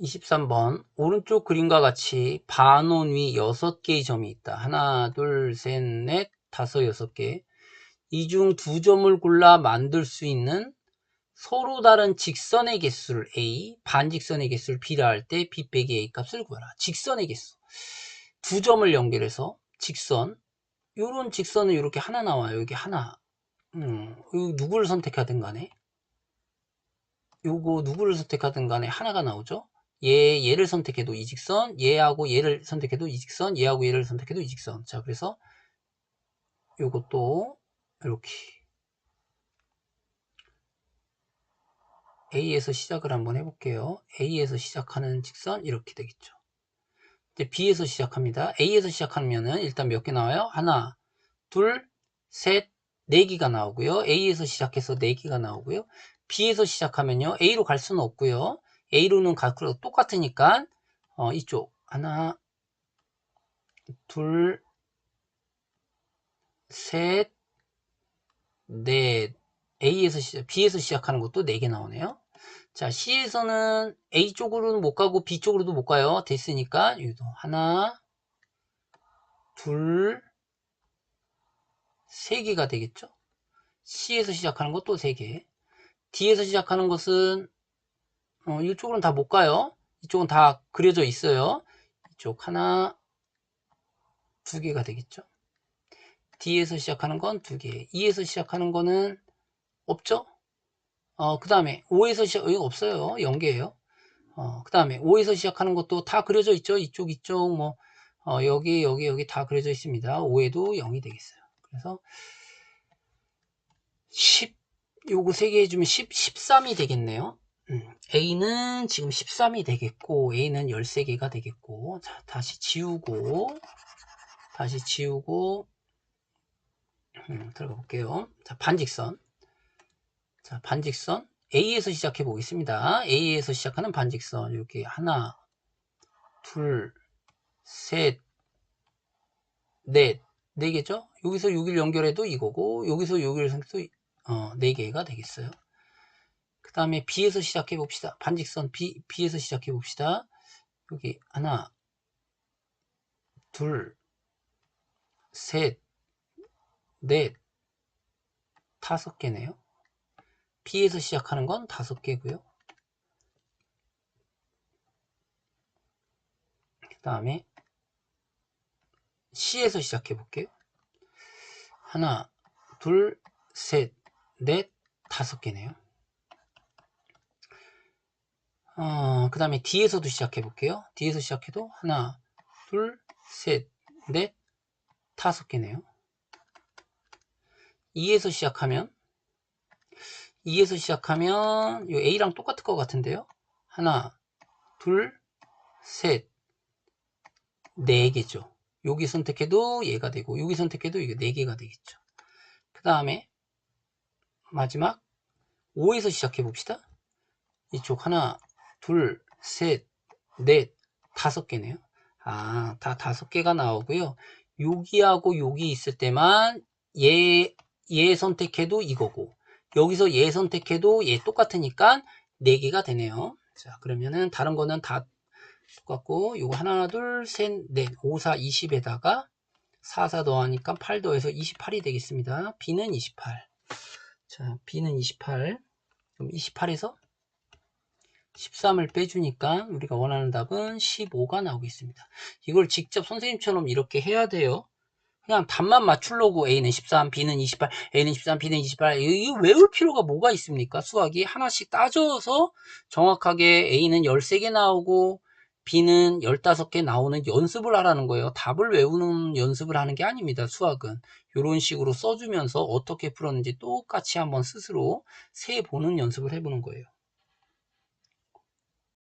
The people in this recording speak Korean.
23번 오른쪽 그림과 같이 반원 위 6개의 점이 있다. 하나, 둘, 셋, 넷, 다섯, 여섯 개. 이 중 두 점을 골라 만들 수 있는 서로 다른 직선의 개수를 A, 반직선의 개수를 B라 할 때 B 빼기 A 값을 구하라. 직선의 개수. 두 점을 연결해서 직선. 요런 직선은 이렇게 하나 나와요. 여기 하나. 음, 요 누구를 선택하든 간에 요거 누구를 선택하든 간에 하나가 나오죠. 얘, 얘를 선택해도 이 직선, 얘하고 얘를 선택해도 이 직선, 얘하고 얘를 선택해도 이 직선. 자, 그래서 요것도 이렇게 A에서 시작을 한번 해볼게요. A에서 시작하는 직선 이렇게 되겠죠. 이제 B에서 시작합니다. A에서 시작하면은 일단 몇 개 나와요? 하나, 둘, 셋, 네 개가 나오고요. A에서 시작해서 네 개가 나오고요. B에서 시작하면요. A로 갈 수는 없고요. A로는 가, 똑같으니까 어, 이쪽 하나, 둘, 셋, 넷. A에서 시작, B에서 시작하는 것도 4개 나오네요. 자, C에서는 A 쪽으로는 못 가고 B 쪽으로도 못 가요. 됐으니까 여기도 하나, 둘, 세 개가 되겠죠. C에서 시작하는 것도 3개. D에서 시작하는 것은 어, 이쪽으로는 다 못 가요. 이쪽은 다 그려져 있어요. 이쪽 하나, 두 개가 되겠죠. D에서 시작하는 건 두 개. E에서 시작하는 거는 없죠. 어, 그 다음에 5에서 시작, 여기 없어요. 0개예요. 어, 그 다음에 5에서 시작하는 것도 다 그려져 있죠. 이쪽, 이쪽, 뭐, 어, 여기, 여기, 여기 다 그려져 있습니다. 5에도 0이 되겠어요. 그래서 10, 요거 3개 해주면 10, 13이 되겠네요. 음, A는 지금 13이 되겠고, A는 13개가 되겠고, 자, 다시 지우고, 다시 지우고, 음, 들어가 볼게요. 자, 반직선. 자, 반직선. A에서 시작해 보겠습니다. A에서 시작하는 반직선. 이렇게 하나, 둘, 셋, 넷. 네 개죠? 여기서 여기를 연결해도 이거고, 여기서 여기를 연결해도 어, 네 개가 되겠어요. 그 다음에 B에서 시작해 봅시다. 반직선 B, B에서 시작해 봅시다. 여기 하나, 둘, 셋, 넷, 다섯 개네요. B에서 시작하는 건 다섯 개고요. 그 다음에 C에서 시작해 볼게요. 하나, 둘, 셋, 넷, 다섯 개네요. 어, 그 다음에 D에서도 시작해 볼게요. D에서 시작해도 하나, 둘, 셋, 넷, 다섯 개네요. E에서 시작하면 2에서 시작하면 이 A랑 똑같을 것 같은데요. 하나, 둘, 셋, 네 개죠. 여기 선택해도 얘가 되고 여기 선택해도 이게 네 개가 되겠죠. 그 다음에 마지막 5에서 시작해 봅시다. 이쪽 하나, 둘, 셋, 넷, 다섯 개네요. 아, 다 다섯 개가 나오고요. 여기하고 여기 있을 때만 얘, 얘 선택해도 이거고 여기서 얘 선택해도 얘 똑같으니까 4개가 되네요. 자, 그러면은 다른 거는 다 똑같고 요거 하나, 둘, 셋, 넷, 5, 4, 20에다가 4, 4 더하니까 8 더해서 28이 되겠습니다. B는 28. 자, B는 28. 그럼 28에서 13을 빼주니까 우리가 원하는 답은 15가 나오겠습니다. 이걸 직접 선생님처럼 이렇게 해야 돼요. 그냥 답만 맞추려고 A는 13, B는 28, A는 13, B는 28 이거 외울 필요가 뭐가 있습니까? 수학이 하나씩 따져서 정확하게 A는 13개 나오고 B는 15개 나오는 연습을 하라는 거예요. 답을 외우는 연습을 하는 게 아닙니다. 수학은. 이런 식으로 써주면서 어떻게 풀었는지 똑같이 한번 스스로 세 보는 연습을 해보는 거예요.